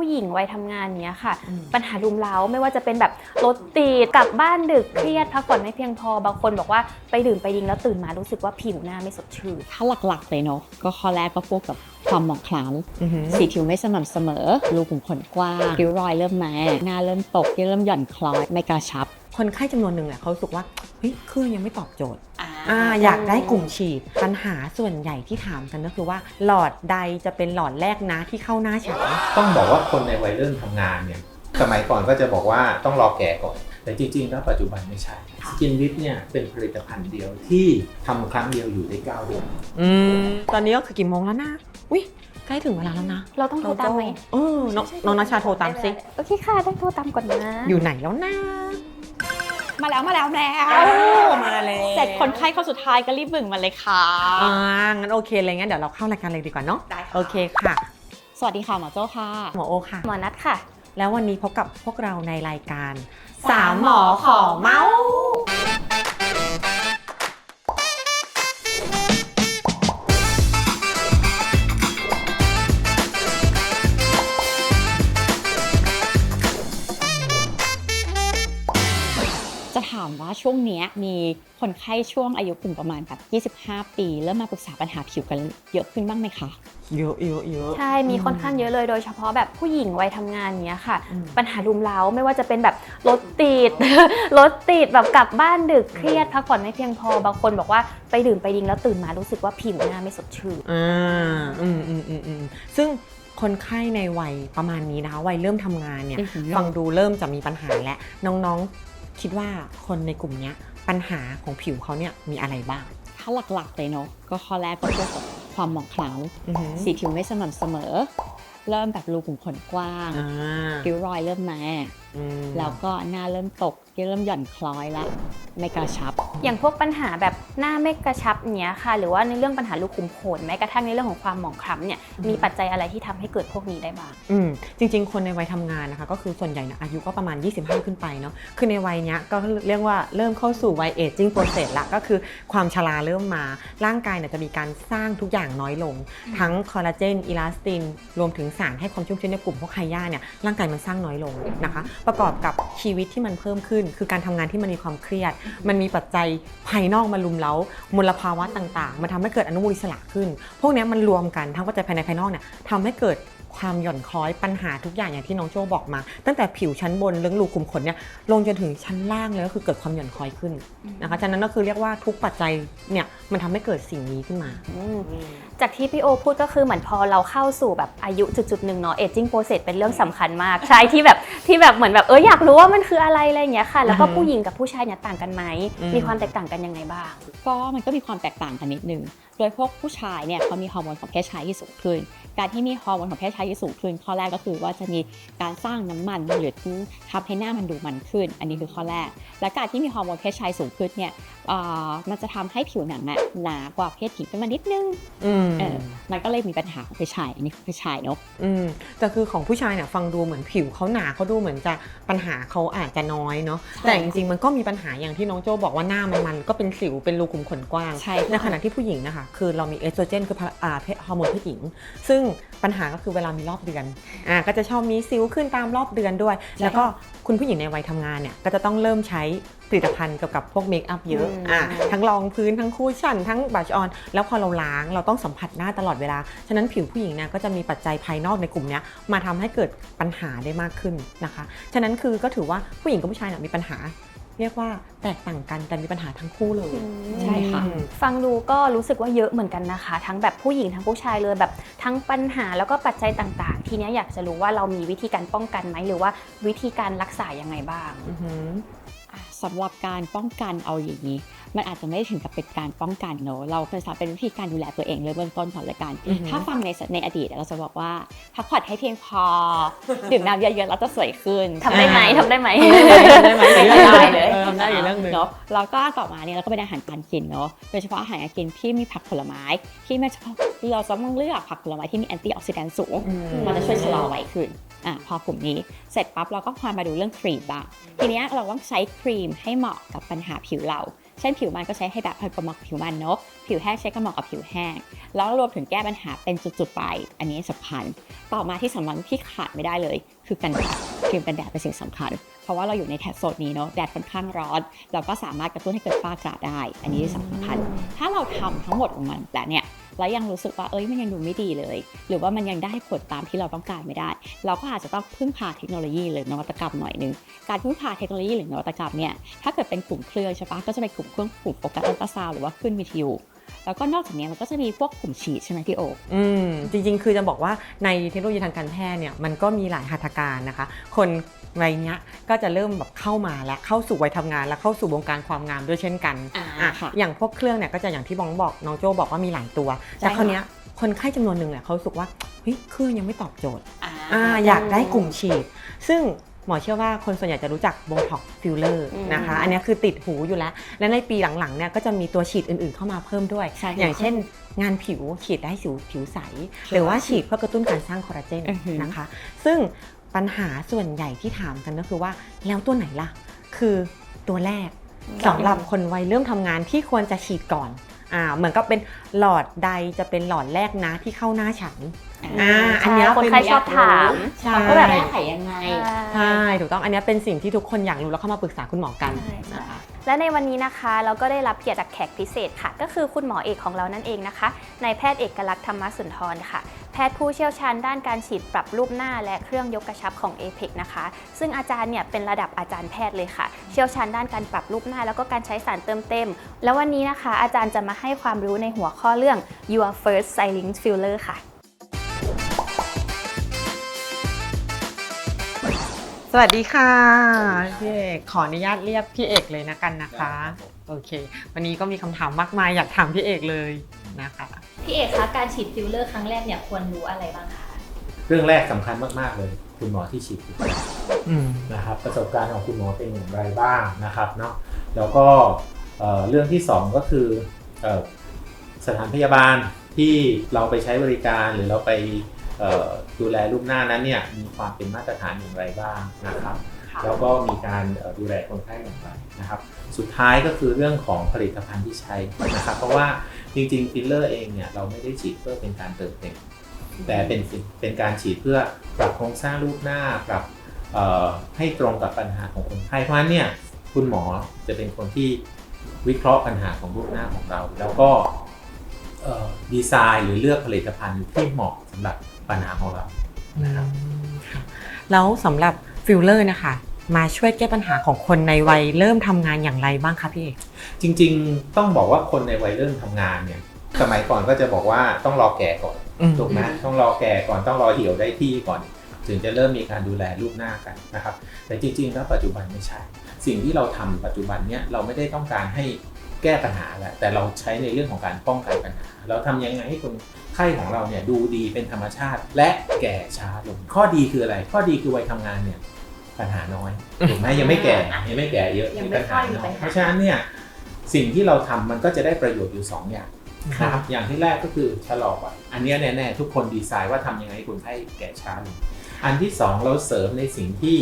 ผู้หญิงวัยทำงานเนี้ยค่ะอืมปัญหารุมเร้าไม่ว่าจะเป็นแบบรถติดกลับบ้านดึกเครียดพักผ่อนไม่เพียงพอบางคนบอกว่าไปดื่มไปยิงแล้วตื่นมารู้สึกว่าผิวหน้าไม่สดชื่นถ้าหลักๆเลยเนาะก็ข้อแรกก็พวกกับ ความหมองคล้อือหือำสีผิวไม่สม่ำเสมอ รูขุมขนกว้างริ้วรอยเริ่มมาหน้าเริ่มตกเริ่มหย่อนคล้อยไม่กระชับ คนไข้จำนวนหนึ่งแหละเขารู้สึกว่าเฮ้ยเครื่องยังไม่ตอบโจทย์อ่าอยากได้กลุ่มฉีดปัญหาส่วนใหญ่ที่ถามกันก็คือว่า หลอดใดจะเป็นหลอดแรกนะที่เข้าหน้าฉันต้องบอกว่าคนในวัยเริ่มทำงานเนี่ยสมัยก่อนก็จะบอกว่าต้องรอแก่ก่อน แต่จริงๆแล้วปัจจุบันไม่ใช่สกินวิทเนี่ยเป็นผลิตภัณฑ์เดียวที่ทำครั้งเดียวอยู่ได้9เดือน อืมตอนนี้ก็คือกี่โมงแล้วนะอุ้ยใกล้ถึงเวลาแล้วนะเราต้องโทรตามไหมเออน้องน้องนาชาโทรตามซิโอเคค่ะได้โทรตามก่อนนะอยู่ไหนแล้วนะมาแล้วมาแล้วแล้วมาแล้วเสร็จคนไข้เข้าสุดท้ายก็รีบบึ่งมาเลยค่ะอ่างั้นโอเคเลยงั้นเดี๋ยวเราเข้ารายการเลยดีกว่าเนาะได้ค่ะ โอเคค่ะ สวัสดีค่ะหมอโจ้ค่ะ หมอโอค่ะ หมอนัดค่ะ แล้ววันนี้พบกับพวกเราในรายการ สามหมอขอเมาส์ ว่าช่วงเนี้ยมีคนไข้ช่วงอายุกลุ่มประมาณแบบ 25 ปี เริ่มมาปรึกษาปัญหาผิวกันเยอะขึ้นบ้างไหมคะ เยอะเยอะเยอะใช่ มีค่อนข้างเยอะเลยโดยเฉพาะแบบผู้หญิงวัยทำงานเนี้ยค่ะอืมปัญหารุมเร้าไม่ว่าจะเป็นแบบรถติด รถติดแบบกลับบ้านดึกเครียดพักผ่อนไม่เพียงพอบางคนบอกว่าไปดื่มไปยิงแล้วตื่นมารู้สึกว่าผิวหน้าไม่สดชื่นอ่าอืมอืมอืมอืมซึ่งคนไข้ในวัยประมาณนี้นะคะวัยเริ่มทำงานเนี่ยอือหือฟังดูเริ่มจะมีปัญหาแล้วน้องๆ คิดว่าคนในกลุ่มเนี้ยปัญหาของผิวเขาเนี่ยมีอะไรบ้าง ถ้าหลักๆเลยเนาะก็ข้อแรกก็พวกกับความหมองคล้อือหือำสีผิวไม่สม่ำเสมอ เริ่มแบบรูขุมขนกว้างอ่าริ้วรอยเริ่มมาอืมแล้วก็หน้าเริ่มตก เริ่มหย่อนคล้อยละไม่กระชับ อย่างพวกปัญหาแบบหน้าไม่กระชับเนี้ยค่ะ หรือว่าในเรื่องปัญหารูขุมขนแม้กระทั่งในเรื่องของความหมองคล้ำเนี่ยมีปัจจัยอะไรที่ทำให้เกิดพวกนี้ได้บ้าง อืมจริง ๆ คนในวัยทำงานนะคะ ก็คือส่วนใหญ่นะอายุก็ประมาณ 25 ขึ้นไปเนาะคือในวัยเนี้ยก็เรียกว่าเริ่มเข้าสู่วัยเอจจิ้งโปรเซสละก็คือความชราเริ่มมา ร่างกายเนี่ยจะมีการสร้างทุกอย่างน้อยลง ทั้งคอลลาเจนอิลาสติน รวมถึงสารให้ความชุ่มชื้นในกลุ่มพวกไฮยาเนี่ยร่างกายมันสร้างน้อยลงนะคะ ประกอบกับชีวิตที่มันเพิ่มขึ้นคือการทำงานที่มันมีความเครียด มันมีปัจจัยภายนอกมาลุมเล้ามลภาวะต่างๆ มันทำให้เกิดอนุมูลอิสระขึ้น พวกนี้มันรวมกันทั้งปัจจัยภายในภายนอกเนี่ยทำให้เกิด ความหย่อนคล้อยปัญหาทุกอย่างอย่างที่น้องโจบอกมา ตั้งแต่ผิวชั้นบนเรื่องรูขุมขนเนี่ยลงจนถึงชั้นล่างเลยก็คือเกิดความหย่อนคล้อยขึ้นนะคะฉะนั้นก็คือเรียกว่าทุกปัจจัยเนี่ยมันทำให้เกิดสิ่งนี้ขึ้นมาอืมจากที่พี่โอพูดก็คือเหมือนพอเราเข้าสู่แบบอายุจุดๆหนึ่งเนาะเอจจิ้งโปรเซสเป็นเรื่องสำคัญมาก ใช่ที่แบบที่แบบเหมือนแบบเอออยากรู้ว่ามันคืออะไรอะไรอย่างเงี้ยค่ะ แล้วก็อือฮึผู้หญิงกับผู้ชายเนี่ยต่างกันไหมอืมมีความแตกต่างกันยังไงบ้างก็มันก็มีความแตกต่างกันนิดนึงโดยพวกผู้ชายเนี่ยเขามีฮอร์โมนของเพศชายที่สูงขึ้น การที่มีฮอร์โมนของเพศชายที่สูงขึ้น ข้อแรกก็คือว่าจะมีการสร้างน้ำมันหรือทำให้หน้ามันดูมันขึ้น อันนี้คือข้อแรก และการที่มีฮอร์โมนเพศชายสูงขึ้นเนี่ยเอ่อมันจะทำให้ผิวหนังอะหนากว่าเพศหญิงขึ้นมานิดนึงอืมเออมันก็เลยมีปัญหาของเพศชายอันนี้คือเพศชายเนาะอืมแต่คือของผู้ชายเนี่ยฟังดูเหมือนผิวเขาหนาเขาดูเหมือนจะปัญหาเขาอาจจะน้อยเนาะใช่แต่จริงๆมันก็มีปัญหาอย่างที่น้องโจบอกว่าหน้ามันมันก็เป็นสิวเป็นรูขุมขนกว้างใช่ในขณะที่ผู้หญิงนะคะคือเรามีเอสโตรเจนคือพะอ่าเพศฮอร์โมนเพศหญิง ซึ่งปัญหาก็คือเวลามีรอบเดือนอ่าก็จะชอบมีสิวขึ้นตามรอบเดือนด้วย แล้วก็คุณผู้หญิงในวัยทำงานเนี่ยก็จะต้องเริ่มใช้ผลิตภัณฑ์เกี่ยวกับพวกเมคอัพเยอะอืมอ่าทั้งรองพื้นทั้งคูชั่น ทั้งบัชออน แล้วพอเราล้างเราต้องสัมผัสหน้าตลอดเวลา ฉะนั้นผิวผู้หญิงเนี่ยก็จะมีปัจจัยภายนอกในกลุ่มเนี้ยมาทำให้เกิดปัญหาได้มากขึ้นนะคะ ฉะนั้นคือก็ถือว่าผู้หญิงกับผู้ชายเนี่ยมีปัญหา เรียกว่าแตกต่างกันแต่มีปัญหาทั้งคู่เลย ใช่ค่ะอืมฟังดูก็รู้สึกว่าเยอะเหมือนกันนะคะ ทั้งแบบผู้หญิงทั้งผู้ชายเลยแบบทั้งปัญหาแล้วก็ปัจจัยต่างๆ ทีเนี้ยอยากจะรู้ว่าเรามีวิธีการป้องกันไหมหรือว่าวิธีการรักษายังไงบ้างอือหืออะ สำหรับการป้องกันเอาอย่างนี้ มันอาจจะไม่ถึงกับเป็นการป้องกันเนอะเราเป็นสาเป็นวิธีการดูแลตัวเองเลยเบื้องต้นก่อนเลยกันอือหือถ้าฟังในในอดีตเราจะบอกว่าพักผ่อนให้เพียงพอดื่มน้ำเยอะๆแล้วจะสวยขึ้นทำได้ไหมทำได้ไหมได้ไหมได้เลยออทำได้อยู่เรื่องหนึ่งเนาะแล้วก็ต่อมาเนี่ยเราก็เป็นอาหารการกินเนาะโดยเฉพาะอาหารการกินที่มีผักผลไม้ที่ไม่เฉพาะเราจะต้องเลือกผักผลไม้ที่มีแอนตี้ออกซิแดนต์สูงอืมมันจะช่วยชะลอวัยขึ้น อะพอกลุ่มนี้เสร็จปั๊บเราก็ควรมาดูเรื่องครีมบ้างทีเนี้ยเราต้องใช้ครีมให้เหมาะกับปัญหาผิวเรา เช่นผิวมันก็ใช้ให้แบบกับเหมาะกับผิวมันเนาะผิวแห้งใช้กับเหมาะกับผิวแห้ง แล้วรวมถึงแก้ปัญหาเป็นจุดๆไป อันนี้สำคัญ ต่อมาที่สำคัญที่ขาดไม่ได้เลย คือกันแดดครีมกันแดดเป็นสิ่งสำคัญ เพราะว่าเราอยู่ในแถบโซนนี้เนาะแดดค่อนข้างร้อน เราก็สามารถกระตุ้นให้เกิดฝ้ากระได้ อันนี้สำคัญ ถ้าเราทำทั้งหมดของมันแต่เนี่ย แล้วยังรู้สึกว่าเอ้ยมันยังดูไม่ดีเลย หรือว่ามันยังได้ผลตามที่เราต้องการไม่ได้ เราก็อาจจะต้องพึ่งพาเทคโนโลยีหรือนวัตกรรมหน่อยนึงการพึ่งพาเทคโนโลยีหรือนวัตกรรมเนี่ยถ้าเกิดเป็นกลุ่มเครื่องใช่ปะก็จะเป็นกลุ่มเครื่องกลุ่มโฟกัสอัลตราซาวหรือว่าขึ้นวิทยุแล้วก็นอกจากนี้มันก็จะมีพวกกลุ่มฉีดใช่ไหมพี่โออืมจริงๆ คือจะบอกว่าในเทคโนโลยีทางการแพทย์เนี่ยมันก็มีหลายหัตถการนะคะ คน วัยเนี้ยก็จะเริ่มแบบเข้ามาและเข้าสู่วัยทำงานและเข้าสู่วงการความงามด้วยเช่นกันอ่าอะค่ะ อย่างพวกเครื่องเนี่ยก็จะอย่างที่บองบอกน้องโจบอกว่ามีหลายตัวใช่แต่คราวค่ะเนี้ยคนไข้จำนวนหนึ่งเนี่ยเขารู้สึกว่าเฮ้ยเครื่องยังไม่ตอบโจทย์อ่าอ่าอยากได้กลุ่มฉีด ซึ่งหมอเชื่อว่าคนส่วนใหญ่จะรู้จักโบท็อกฟิลเลอร์อืมนะคะอันเนี้ยคือติดหูอยู่แล้ว และในปีหลังๆเนี่ยก็จะมีตัวฉีดอื่นๆเข้ามาเพิ่มด้วย ใช่ค่ะ อย่างเช่น งานผิวฉีดได้ผิวผิวใส หรือว่าฉีดเพื่อกระตุ้นการสร้างคอลลาเจนอือหือนะคะ ซึ่ง ปัญหาส่วนใหญ่ที่ถามกันก็คือว่า แล้วตัวไหนล่ะ คือตัวแรกสำหรับคนวัยเริ่มทำงานที่ควรจะฉีดก่อนอ่าเหมือนกับเป็นหลอดใดจะเป็นหลอดแรกนะที่เข้าหน้าฉันอ่าอันเนี้ยคนไข้ชอบถามใช่เขาก็แบบแก้ไขยังไงใช่ถูกต้องอันเนี้ยเป็นสิ่งที่ทุกคนอยากรู้แล้วเข้ามาปรึกษาคุณหมอกันใช่ใช่นะคะและในวันนี้นะคะเราก็ได้รับเกียรติจากแขกพิเศษค่ะ ก็คือคุณหมอเอกของเรานั่นเองนะคะนายแพทย์เอกลักษณ์ธรรมสุนทรค่ะ แพทย์ผู้เชี่ยวชาญด้านการฉีดปรับรูปหน้าและเครื่องยกกระชับของ a p e c นะคะ ซึ่งอาจารย์เนี่ยเป็นระดับอาจารย์แพทย์เลยค่ะ เชี่ยวชาญด้านการปรับรูปหน้า แล้วก็การใช้สารเติมเต็ม แล้ววันนี้นะคะ อาจารย์จะมาให้ความรู้ในหัวข้อเรื่อง your first styling filler ค่ะ สวัสดีค่ะพี่เอกขออนุญาตเรียกพี่เอกเลยนะกันนะคะ โอเค วันนี้ก็มีคำถามมากมายอยากถามพี่เอกเลยนะคะ พี่เอกคะการฉีดฟิลเลอร์ครั้งแรกเนี่ยควรรู้อะไรบ้างคะเรื่องแรกสำคัญมากๆเลย คุณหมอที่ฉีดอยู่อืม นะครับประสบการณ์ของคุณหมอเป็นอย่างไรบ้างนะครับเนาะแล้วก็เอ่อเรื่องที่สองก็คือเอ่อสถานพยาบาลที่เราไปใช้บริการหรือเราไปเอ่อดูแลรูปหน้านั้นเนี่ยมีความเป็นมาตรฐานอย่างไรบ้างนะครับแล้วก็มีการเอ่อดูแลคนไข้อย่างไรนะครับ สุดท้ายก็คือเรื่องของผลิตภัณฑ์ที่ใช้นะครับ เพราะว่า จริงๆฟิลเลอร์เองเนี่ยเราไม่ได้ฉีดเพื่อเป็นการเติมเต็มแต่เป็นสิ่งเป็นการฉีดเพื่อปรับโครงสร้างรูปหน้าปรับเอ่อให้ตรงกับปัญหาของคนไข้เพราะฉะนั้นเนี่ยคุณหมอจะเป็นคนที่วิเคราะห์ปัญหาของรูปหน้าของเรา แล้วก็เอ่อดีไซน์หรือเลือกผลิตภัณฑ์ที่เหมาะสำหรับปัญหาของเรานะครับค่ะแล้วสำหรับฟิลเลอร์นะคะ มาช่วยแก้ปัญหาของคนในวัยเริ่มทำงานอย่างไรบ้างคะพี่เอกจริงๆ ต้องบอกว่าคนในวัยเริ่มทำงานเนี่ยสมัยก่อนก็จะบอกว่าต้องรอแก่ก่อนอืมถูกไหมต้องรอแก่ก่อนต้องรอเหี่ยวได้ที่ก่อน ถึงจะเริ่มมีการดูแลรูปหน้ากันนะครับ แต่จริงๆแล้วปัจจุบันไม่ใช่ สิ่งที่เราทำปัจจุบันเนี่ยเราไม่ได้ต้องการให้แก้ปัญหาแหละแต่เราใช้ในเรื่องของการป้องกันปัญหา เราทำยังไงให้คนไข้ของเราเนี่ยดูดีเป็นธรรมชาติ และแก่ช้าลงข้อดีคืออะไร ข้อดีคือวัยทำงานเนี่ย ปัญหาน้อยถูกไหมยังไม่แก่ยังไม่แก่เยอะยังไม่ปัญค่หาอยมีน้อปัยญหาเพราะฉะนั้นเนี่ยสิ่งที่เราทำมันก็จะได้ประโยชน์อยู่สองอย่างนะครับอย่างที่แรกก็คือชะลอวัยอันเนี้ยแน่ๆทุกคนดีไซน์ว่าทำยังไงให้คนไข้แก่ช้าลงอันที่สองเราเสริมในสิ่งที่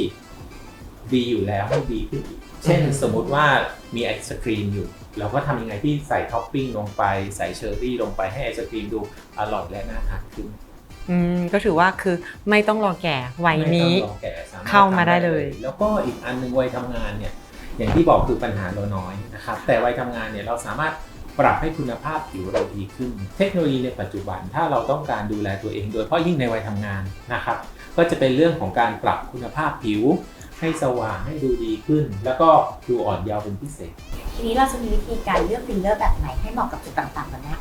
ดีอยู่แล้วให้ดีขึ้นอีกเช่นอืมสมมุติว่ามีไอศครีมอยู่ เราก็ทำยังไงที่ใส่ท็อปปิ้งลงไป ใส่เชอร์รี่ลงไปให้ไอศครีมดูอร่อยและน่าทานขึ้น อืมก็ถือว่าคือไม่ต้องรอแก่วัยนี้ ไม่ต้องรอแก่สรถเข้ามาได้เลยแล้วก็อีกอันหนึ่งวัยทำงานเนี่ยอย่างที่บอกคือปัญหาเราน้อยนะครับแต่วัยทำงานเนี่ยเราสามารถปรับให้คุณภาพผิวเราดีขึ้น เทคโนโลยีในปัจจุบันถ้าเราต้องการดูแลตัวเอง โดยเฉพาะยิ่งในวัยทำงานนะครับ ก็จะเป็นเรื่องของการปรับคุณภาพผิว ให้สว่างให้ดูดีขึ้น แล้วก็ดูอ่อนเยาว์เป็นพิเศษ ทีนี้เราจะมีวิธีการเลือกฟิลเลอร์แบบไหนให้เหมาะกับจุดต่างๆแบบนี้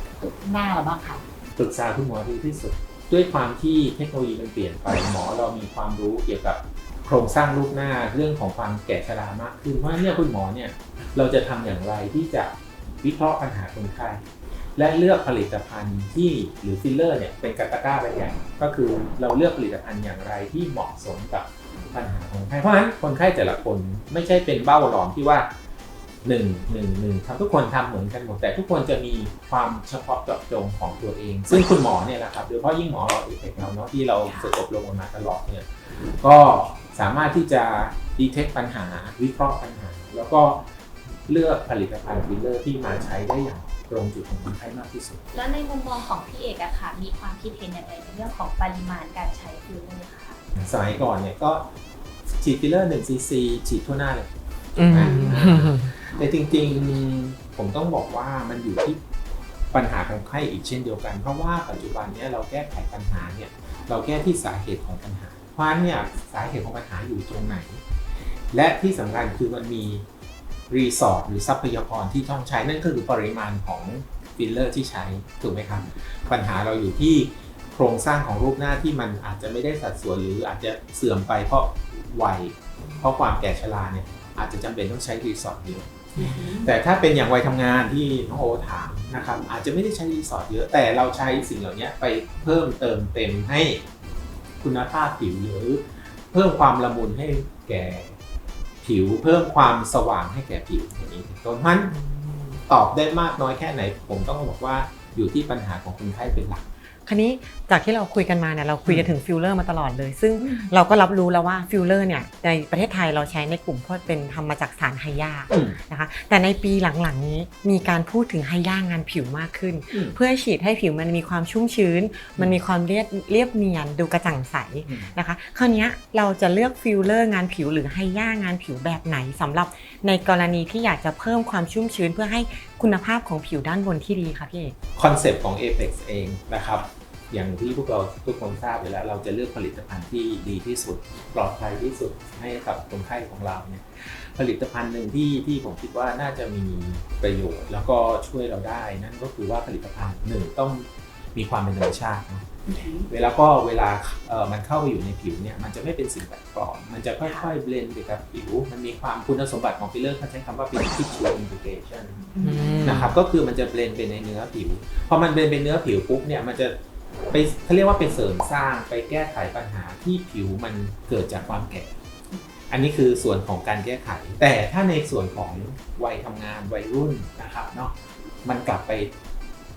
หน้าเราบ้างคะปรึกษาคุณหมอดีที่สุด ด้วยความที่เทคโนโลยีมันเปลี่ยนไปหมอเรามีความรู้เกี่ยวกับโครงสร้างรูปหน้าเรื่องของความแก่ชรามากขึ้นเพราเนี่ยคุณหมอเนี่ยเราจะทำอย่างไรที่จะวิเคราะห์ปัญหาคนไข้และเลือกผลิตภัณฑ์ที่หรือฟิลเลอร์เนี่ยเป็นกาตาก้าแบบอย่างก็คือเราเลือกผลิตภัณฑ์อย่างไรที่เหมาะสมกับปัญหาของคนไข้เพราะฉะนั้นคนไข้แต่ละคนไม่ใช่เป็นเบ้าหลอมที่ว่า หนึ่งหนึ่งหนึ่งทำทุกคนทำเหมือนกันหมด แต่ทุกคนจะมีความเฉพาะเจาะจงของตัวเอง ซึ่งคุณหมอเนี่ยนะครับโดยเฉพาะยิ่งหมอเราเอกเราเนาะที่เราฝึกอบรมกันมาตลอดเนี่ยก็สามารถที่จะดีเทคปัญหาวิเคราะห์ปัญหา แล้วก็เลือกผลิตภัณฑ์ฟิลเลอร์ที่มาใช้ได้อย่างตรงจุดของคนไข้มากที่สุด แล้วในมุมมองของพี่เอกอะค่ะ มีความคิดเห็นอย่างไรในเรื่องของปริมาณการใช้ฟิลเลอร์คะสมัยก่อนเนี่ยก็ฉีดฟิลเลอร์1ซีซีฉีดทั่วหน้าเลยอืม แต่จริงๆผมต้องบอกว่ามันอยู่ที่ปัญหาของไข้อีกเช่นเดียวกัน เพราะว่าปัจจุบันเนี้เราแก้ไขปัญหาเนี่ยเราแก้ที่สาเหตุของปัญหา เพราะฉะนั้นเนี่ยสาเหตุของปัญหาอยู่ตรงไหน และที่สำคัญคือมันมีรีสอร์ทหรือทรัพยากรที่ต้องใช้นั่นก็คือปริมาณของฟิลเลอร์ที่ใช้ถูกไหมครับ ปัญหาเราอยู่ที่โครงสร้างของรูปหน้าที่มันอาจจะไม่ได้สัดส่วนหรืออาจจะเสื่อมไปเพราะวัยเพราะความแก่ชราเนี่ยอาจจะจำเป็นต้องใช้รีสอร์ทเยอะ แต่ถ้าเป็นอย่างวัยทำงานที่น้องโอถามนะครับอาจจะไม่ได้ใช้รีสอร์ทเยอะแต่เราใช้สิ่งเหล่านี้ไปเพิ่มเติมเต็มให้คุณภาพผิวหรือ เพิ่มความละมุนให้แก่ผิว เพิ่มความสว่างให้แก่ผิวอย่างนี้ตราะฉะนั้นตอบได้มากน้อยแค่ไหน ผมต้องบอกว่าอยู่ที่ปัญหาของคนไข้เป็นหลัก คราวนี้จากที่เราคุยกันมาเนี่ยเราคุยกันถึงฟิลเลอร์มาตลอดเลย ซึ่งเราก็รับรู้แล้วว่าฟิลเลอร์เนี่ยในประเทศไทยเราใช้ในกลุ่มพวกเป็นทำมาจากสารไฮยาอืมนะคะแต่ในปีหลังๆนี้มีการพูดถึงไฮยางานผิวมากขึ้นอืมเพื่อฉีดให้ผิวมันมีความชุ่มชื้น มันมีความเรียบเรียบเนียนดูกระจ่างใสอืมนะคะคราวเนี้ยเราจะเลือกฟิลเลอร์งานผิวหรือไฮยางานผิวแบบไหนสำหรับในกรณีที่อยากจะเพิ่มความชุ่มชื้นเพื่อให้คุณภาพของผิวด้านบนที่ดีคะพี่เอกคอนเซปต์ของ Apex เองนะครับ อย่างที่พวกเราทุกคนทราบอยู่แล้ว เราจะเลือกผลิตภัณฑ์ที่ดีที่สุด ปลอดภัยที่สุดให้กับคนไข้ของเราเนี่ยผลิตภัณฑ์หนึ่งที่ที่ผมคิดว่าน่าจะมีประโยชน์ แล้วก็ช่วยเราได้ นั่นก็คือว่าผลิตภัณฑ์หนึ่งต้องมีความเป็นธรรมชาติเนอะเวลาก็เวลาเอ่อมันเข้าไปอยู่ในผิวเนี่ยมันจะไม่เป็นสิ่งแปลกปลอมมันจะค่อยๆเบลนไปกับผิว มันมีความคุณสมบัติของฟิลเลอร์เขาใช้คำว่าเป็น tissue integration นะครับก็คือมันจะเบลนเป็นในเนื้อผิวพอมันเบลนเป็นเนื้อผิวปุ๊บเนี่ยมันจะ ไปเขาเรียกว่าเป็นเสริมสร้างไปแก้ไขปัญหาที่ผิวมันเกิดจากความแก่ อันนี้คือส่วนของการแก้ไข แต่ถ้าในส่วนของวัยทำงานวัยรุ่นนะครับเนาะมันกลับไป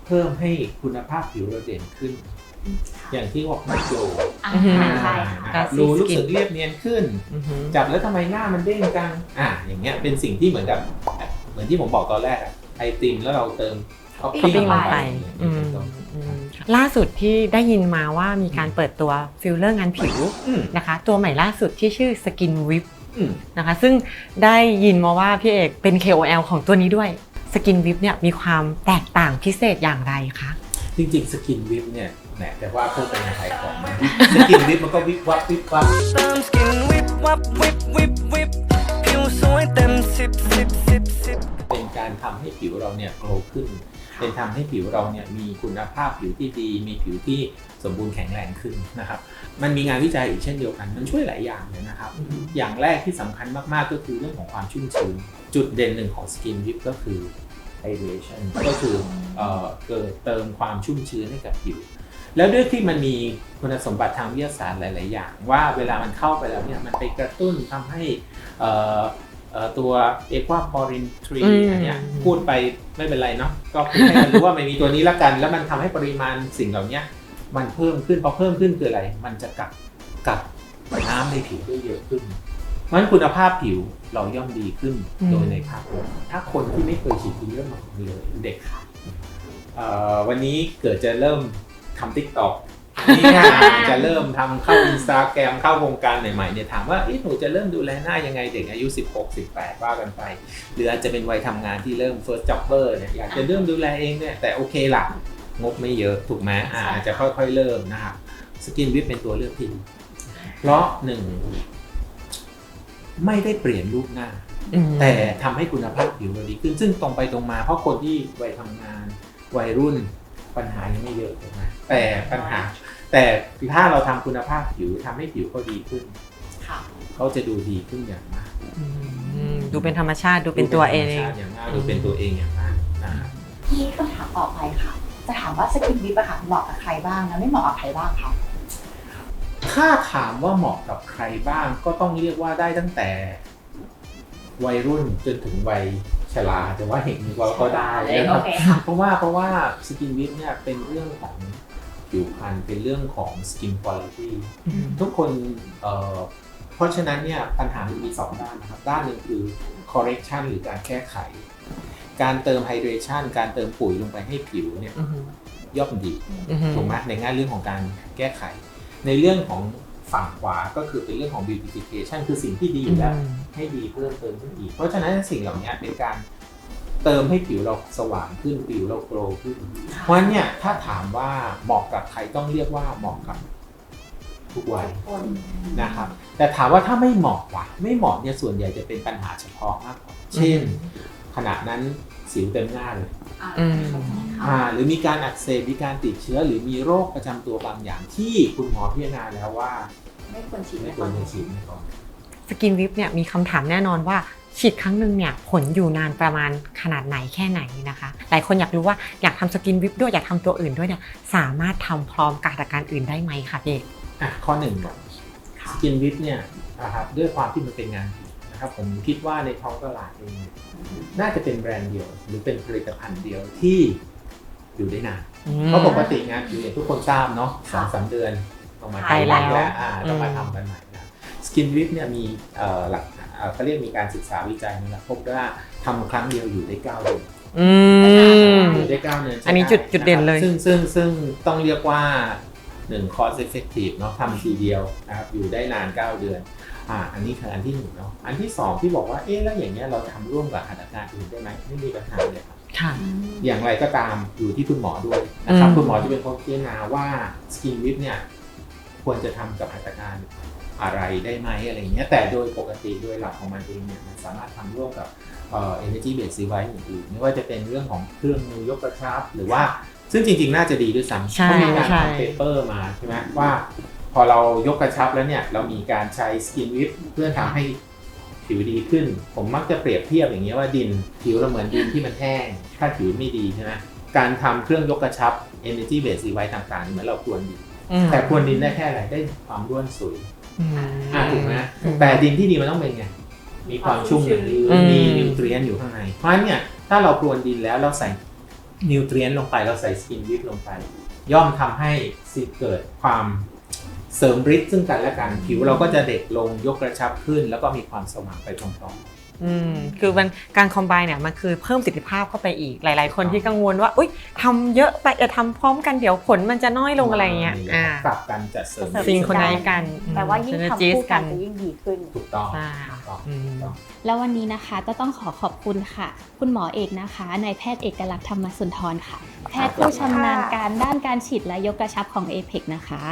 เพิ่มให้คุณภาพผิวเราเด่นขึ้น อย่างที่บอกไม่โกลว์อ่าอืมใช่ค่ะนะครับ Glassy รูรู้ skin สึกเรียบเนียนขึ้นอือหือจับแล้วทำไมหน้ามันเด้งจังอะอย่างเงี้ยเป็นสิ่งที่เหมือนกับเหมือนที่ผมบอกตอนแรกอะไอติมแล้วเราเติมท็อปท็อปปิ้ปิ้งงลลงงไปไปอืมอืม ล่าสุดที่ได้ยินมาว่ามีการเปิดตัวฟิลเลอร์งานผิวอืมนะคะ ตัวใหม่ล่าสุดที่ชื่อ Skin Whip อืมนะคะ ซึ่งได้ยินมาว่าพี่เอกเป็น KOL ของตัวนี้ด้วย Skin Whip เนี่ยมีความแตกต่างพิเศษอย่างไรคะจริงๆสกินวิปเนี่ยแหมแต่ว่าเพิ่มเป็นขายของนะสกินวิปมันก็วิบวับวิบวับเติมสกินวิบวับวิบวิบวิบผิวสวยเต็มสิบสิบสิบสิบเป็นการทำให้ผิวเราเนี่ยโกลว์ขึ้น เป็นทำให้ผิวเราเนี่ยมีคุณภาพผิวที่ดี มีผิวที่สมบูรณ์แข็งแรงขึ้นนะครับ มันมีงานวิจัยอีกเช่นเดียวกัน มันช่วยหลายอย่างเลยนะครับ อย่างแรกที่สำคัญมากๆก็คือเรื่องของความชุ่มชื้น จุดเด่นหนึ่งของสกินวิปก็คือ hydration ก็คือเอ่อเกิดเติมความชุ่มชื้นให้กับผิว แล้วด้วยที่มันมีคุณสมบัติทางวิทยาศาสตร์หลาย ๆ อย่าง ว่าเวลามันเข้าไปแล้วเนี่ยมันไปกระตุ้นทำให้เอ่อเอ่อ ตัวเอควาพอรินทรีอืมอันเนี้ยพูดไปไม่เป็นไรเนาะก็คือให้มันรู้ว่ามันมีตัวนี้ละกัน แล้วมันทำให้ปริมาณสิ่งเหล่านี้มันเพิ่มขึ้นพอเพิ่มขึ้นคืออะไร มันจะกักกักน้ำในผิวได้เยอะขึ้นเพราะฉะนั้นคุณภาพผิวเราย่อมดีขึ้นอืมโดยในภาพรวมถ้าคนที่ไม่เคยฉีดฟิลเลอร์มาก่อนเลยเด็กเอ่อวันนี้เกิดจะเริ่มทำทิกตอก นี่ค่ะจะเริ่มทำเข้าอินสตาแกรมเข้าวงการใหม่ๆเนี่ยถามว่าเอ๊ะหนูจะเริ่มดูแลหน้ายังไงเด็กอายุ 16 18 ว่ากันไป หรืออาจจะเป็นวัยทำงานที่เริ่ม first jobber เนี่ยอยากจะเริ่มดูแลเองเนี่ยแต่โอเคล่ะ งบไม่เยอะถูกไหมอ่าอาจจะค่อยๆเริ่มนะครับสกินวิปเป็นตัวเลือกที่ดีเพราะหนึ่งไม่ได้เปลี่ยนรูปหน้าอืมแต่ทำให้คุณภาพผิวเราดีขึ้น ซึ่งตรงไปตรงมา เพราะคนที่วัยทำงานวัยรุ่นปัญหายังไม่เยอะถูกไหมแต่ปัญหา แต่ถ้าเราทำคุณภาพผิวทำให้ผิวเขาดีขึ้นค่ะเขาจะดูดีขึ้นอย่างมากอืมดูเป็นธรรมชาติดูเป็นตัวเองดูป็นธรรมชาติอย่างมากดูเป็นตัวเองอย่างมากนะครับที่คำถามต่อไปค่ะ จะถามว่าสกินวิปอะค่ะเหมาะกับใครบ้างแล้วไม่เหมาะกับใครบ้างคะถ้าถามว่าเหมาะกับใครบ้างก็ต้องเรียกว่าได้ตั้งแต่ วัยรุ่นจนถึงวัยชราจะว่าเห็นก็ก็ได้เลยนะคโอรับเคค่ะเพราะว่าเพราะว่าสกินวิปเนี่ยเป็นเรื่องของ ผิวพรรณเป็นเรื่องของสกินคุณภาพทุกคนเอ่อเพราะฉะนั้นเนี่ยปัญหามันมีสองด้านนะครับ ด้านหนึ่งคือ correction หรือการแก้ไข การเติม hydration การเติมปุ๋ยลงไปให้ผิวเนี่ยอือฮึย่อมดีอือฮึถูกไหมในงานเรื่องของการแก้ไข ในเรื่องของฝั่งขวาก็คือเป็นเรื่องของ beautification คือสิ่งที่ดีอยู่แล้วให้ดีเพิ่มเติมขึ้นอีก เพราะฉะนั้นสิ่งเหล่านี้เป็นการ เติมให้ผิวเราสว่างขึ้นผิวเราโกลว์ขึ้น เพราะฉะนั้นเนี่ยถ้าถามว่าเหมาะกับใครต้องเรียกว่าเหมาะกับทุกวัยคนนะครับ แต่ถามว่าถ้าไม่เหมาะว่ะไม่เหมาะเนี่ยส่วนใหญ่จะเป็นปัญหาเฉพาะมากกว่าเช่น ขณะนั้นสิวเต็มหน้าเลยอ่าอืมอ่าหรือมีการอักเสบมีการติดเชื้อ หรือมีโรคประจำตัวบางอย่างที่คุณหมอพิจารณาแล้วว่า ไม่ควรฉีดไม่ควรจะฉีดก่อนสกินวิปเนี่ยมีคำถามแน่นอนว่า ฉีดครั้งหนึ่งเนี่ยผลอยู่นานประมาณขนาดไหนแค่ไหนนะคะ หลายคนอยากรู้ว่าอยากทำสกินวิปด้วยอยากทำตัวอื่นด้วยเนี่ยสามารถทำพร้อมกับอาการอื่นได้ไหมคะพี่เอกอะข้อหนึ่งก่อนสกินวิปเนี่ยนะครับด้วยความที่มันเป็นงานผิวนะครับผมคิดว่าในท้องตลาดเองเนี่ยน่าจะเป็นแบรนด์เดียว หรือเป็นผลิตภัณฑ์เดียวที่อยู่ได้นานเพราะปกติงานผิวอย่างทุกคนทราบเนาะสองสามเดือนต้องมาไปแล้วแล้วอ่าต้องมาอืมทำกันใหม่นะสกินวิปเนี่ยมีเอ่อหลักเอ่อ เขาเรียกมีการศึกษาวิจัยนะครับพบว่าทำครั้งเดียวอยู่ได้เก้าเดือนอืมอยู่ได้เก้าเดือนใช้อันนี้จุดไจุดเด่นเลยะครับซึ่งซึ่งซึ่งต้องเรียกว่าหนึ่ง cost effective เนาะทำทีเดียวนะครับอยู่ได้นาน 9 เดือนอ่าอันนี้คืออันที่หนึ่งเนาะอันที่สองที่บอกว่าเอ๊ะแล้วอย่างเงี้ยเราทำร่วมกับหัตถการอื่นได้ไหมไม่มีปัญหาเลยครับค่ะอย่างไรก็ตามอยู่ที่คุณหมอด้วยนะครับอืมคุณหมอจะเป็นคนพิจารณาว่าสกินวิปเนี่ยควรจะทำกับหัตถการ อะไรได้ไหมอะไรเงี้ยแต่โดยปกติโดยหลักของมันเองเนี่ยมันสามารถทำร่วมกับเอ่อ energy based device อื่นๆไม่ว่าจะเป็นเรื่องของเครื่องมือยกกระชับ หรือว่าซึ่งจริงๆ น่าจะดีด้วยซ้ำใช่เขามีการใช่ทำเปเปอร์มาใช่ไหมว่าพอเรายกกระชับแล้วเนี่ยเรามีการใช้สกินวิปเพื่อทำให้ผิวดีขึ้น ผมมักจะเปรียบเทียบอย่างเงี้ยว่าดินผิวเราเหมือนดินที่มันแห้ง ถ้าผิวไม่ดีใช่ไหมการทำเครื่องยกกระชับ energy based device ต่างๆนี่เหมือนเราควรดินอืมแต่ควรดินได้แค่ไหนได้ความร่วนสวย อืมอะถูกไหมอืมแต่ดินที่ดีมันต้องเป็นไง มีความชุ่มชื้นอืมมีนิวเทรียนอยู่ข้างใน เพราะฉะนั้นเนี่ยถ้าเราพรวนดินแล้วเราใส่นิวเทรียนลงไปเราใส่สกินวิปลงไป ย่อมทำให้สิเกิดความเสริมฤทธิ์ซึ่งกันและกันผิวเราก็จะเด็กลงยกกระชับขึ้น แล้วก็มีความสว่างไปพร้อม อืมคือมันการคอมไบเนี่ยมันคือเพิ่มประสิทธิภาพเข้าไปอีกหลาย ๆ คนที่กังวลว่าอุ้ยทำเยอะไปจะทำพร้อมกันเดี๋ยวผลมันจะน้อยๆลงอะไรเงี้ยนี่อ่าปรับกันจัดเสริมเสริม ซิงคนไหนกันแต่ว่ายิ่งทำ synergies คู่กันจะยิ่งดีขึ้น ถูกต้องใช่ถูกต้องอืม ถูกต้อง แล้ววันนี้นะคะก็ต้องขอขอบคุณค่ะ คุณหมอเอกนะคะนายแพทย์เอกลักษณ์ธรรมสุนทรค่ะ แพทย์ผู้ชำนาญการด้านการฉีดและยกกระชับของ a p e c นะคะ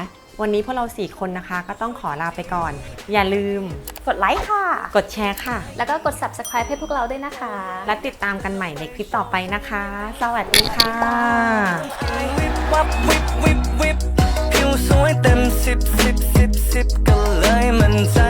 วันนี้พวกเราสี่คนนะคะ ก็ต้องขอลาไปก่อน อย่าลืม กดไลค์ค่ะ กดแชร์ค่ะ แล้วก็กด subscribe ให้พวกเราด้วยนะคะ และติดตามกันใหม่ในคลิปต่อไปนะคะ สวัสดีค่ะวิบวับวิบวิบวิบผิวสวยเต็มสิบสิบสิบสิบก็เลยมั่นใจ